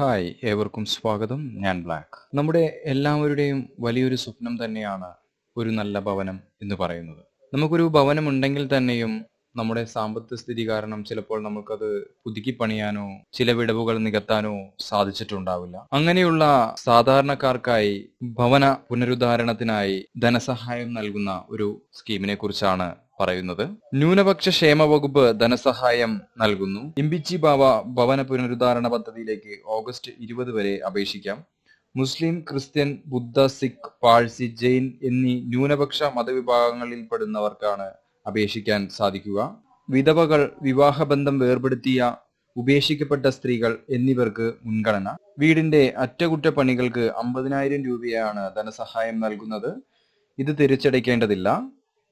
Hi ഏവർക്കും സ്വാഗതം. ഞാൻ ബ്ലാക്ക്. നമ്മുടെ എല്ലാവരുടെയും വലിയൊരു സ്വപ്നം തന്നെയാണ് ഒരു നല്ല ഭവനം എന്ന് പറയുന്നത്. നമുക്കൊരു ഭവനം ഉണ്ടെങ്കിൽ തന്നെയും നമ്മുടെ സാമ്പത്തിക സ്ഥിതി കാരണം ചിലപ്പോൾ നമുക്കത് പുതുക്കി പണിയാനോ ചില വിടവുകൾ നികത്താനോ സാധിച്ചിട്ടുണ്ടാവില്ല. അങ്ങനെയുള്ള സാധാരണക്കാർക്കായി ഭവന പുനരുദ്ധാരണത്തിനായി ധനസഹായം നൽകുന്ന ഒരു സ്കീമിനെ കുറിച്ചാണ് പറയുന്നത്. ന്യൂനപക്ഷ ക്ഷേമ വകുപ്പ് ധനസഹായം നൽകുന്നു. ഇമ്പിച്ചി ബാവ ഭവന പുനരുദ്ധാരണ പദ്ധതിയിലേക്ക് ഓഗസ്റ്റ് ഇരുപത് വരെ അപേക്ഷിക്കാം. മുസ്ലിം ക്രിസ്ത്യൻ ബുദ്ധ സിഖ് പാഴ്സി ജെയിൻ എന്നീ ന്യൂനപക്ഷ മതവിഭാഗങ്ങളിൽപ്പെടുന്നവർക്കാണ് അപേക്ഷിക്കാൻ സാധിക്കുക. വിധവകൾ വിവാഹബന്ധം വേർപെടുത്തിയ ഉപേക്ഷിക്കപ്പെട്ട സ്ത്രീകൾ എന്നിവർക്ക് മുൻഗണന. വീടിന്റെ അറ്റകുറ്റപ്പണികൾക്ക് അമ്പതിനായിരം രൂപയാണ് ധനസഹായം നൽകുന്നത്. ഇത് തിരിച്ചടയ്ക്കേണ്ടതില്ല.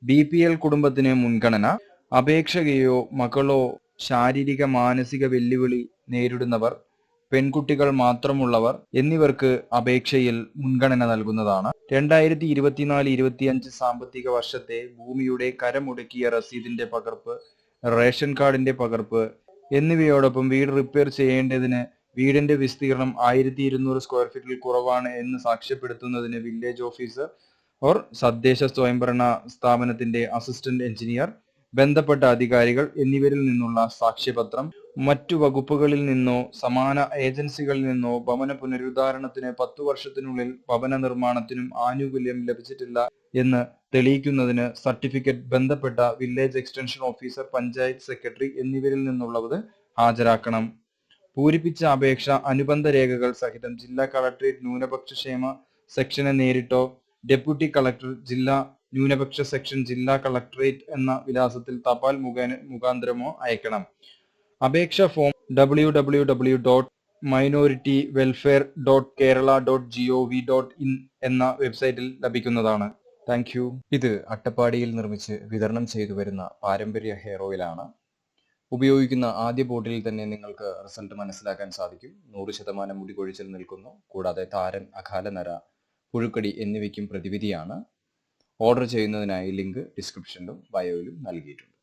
ബി പി എൽ കുടുംബത്തിന് മുൻഗണന. അപേക്ഷകയോ മകളോ ശാരീരിക മാനസിക വെല്ലുവിളി നേരിടുന്നവർ പെൺകുട്ടികൾ മാത്രമുള്ളവർ എന്നിവർക്ക് അപേക്ഷയിൽ മുൻഗണന നൽകുന്നതാണ്. രണ്ടായിരത്തി ഇരുപത്തിനാല് ഇരുപത്തിയഞ്ച് സാമ്പത്തിക വർഷത്തെ ഭൂമിയുടെ കരമുടക്കിയ റസീദിന്റെ പകർപ്പ് റേഷൻ കാർഡിന്റെ പകർപ്പ് എന്നിവയോടൊപ്പം വീട് റിപ്പയർ ചെയ്യേണ്ടതിന് വീടിന്റെ വിസ്തീർണം ആയിരത്തി ഇരുന്നൂറ് സ്ക്വയർ ഫീറ്റിൽ കുറവാണ് എന്ന് സാക്ഷ്യപ്പെടുത്തുന്നതിന് വില്ലേജ് ഓഫീസർ ഓർ തദ്ദേശ സ്വയംഭരണ സ്ഥാപനത്തിന്റെ അസിസ്റ്റന്റ് എഞ്ചിനീയർ ബന്ധപ്പെട്ട അധികാരികൾ എന്നിവരിൽ നിന്നുള്ള സാക്ഷ്യപത്രം മറ്റു വകുപ്പുകളിൽ നിന്നോ സമാന ഏജൻസികളിൽ നിന്നോ ഭവന പുനരുദ്ധാരണത്തിന് പത്തു വർഷത്തിനുള്ളിൽ ഭവന നിർമ്മാണത്തിനും ആനുകൂല്യം ലഭിച്ചിട്ടില്ല എന്ന് തെളിയിക്കുന്നതിന് സർട്ടിഫിക്കറ്റ് ബന്ധപ്പെട്ട village extension officer panchayat secretary എന്നിവരിൽ നിന്നുള്ളത് ഹാജരാക്കണം. പൂരിപ്പിച്ച അപേക്ഷ അനുബന്ധ രേഖകൾ സഹിതം ജില്ലാ കളക്ടറേറ്റ് ന്യൂനപക്ഷ ക്ഷേമ സെക്ഷനെ നേരിട്ടോ ഡെപ്യൂട്ടി കളക്ടർ ജില്ലാ ന്യൂനപക്ഷ സെക്ഷൻ ജില്ലാ കളക്ടറേറ്റ് എന്ന വിലാസത്തിൽ തപാൽ മുഖേന മുഖാന്തരമോ അയക്കണം. അപേക്ഷ form W W W dot minority welfare dot Kerala dot G O V dot in എന്ന വെബ്സൈറ്റിൽ ലഭിക്കുന്നതാണ്. Thank you. ഇത് അട്ടപ്പാടിയിൽ നിർമ്മിച്ച് വിതരണം ചെയ്തു വരുന്ന പാരമ്പര്യ ഹെയർ ഓയിലാണ്. ഉപയോഗിക്കുന്ന ആദ്യ ബോട്ടിലിൽ തന്നെ നിങ്ങൾക്ക് റിസൾട്ട് മനസ്സിലാക്കാൻ സാധിക്കും. നൂറ് ശതമാനം മുടി കൊഴിച്ചിൽ നിൽക്കുന്നു. കൂടാതെ താരൻ അകാല നര പുഴുക്കടി എന്നിവയ്ക്കും പ്രതിവിധിയാണ്. ഓർഡർ ചെയ്യുന്നതിനായി ലിങ്ക് ഡിസ്ക്രിപ്ഷനിലും ബയോയിലും നൽകിയിട്ടുണ്ട്.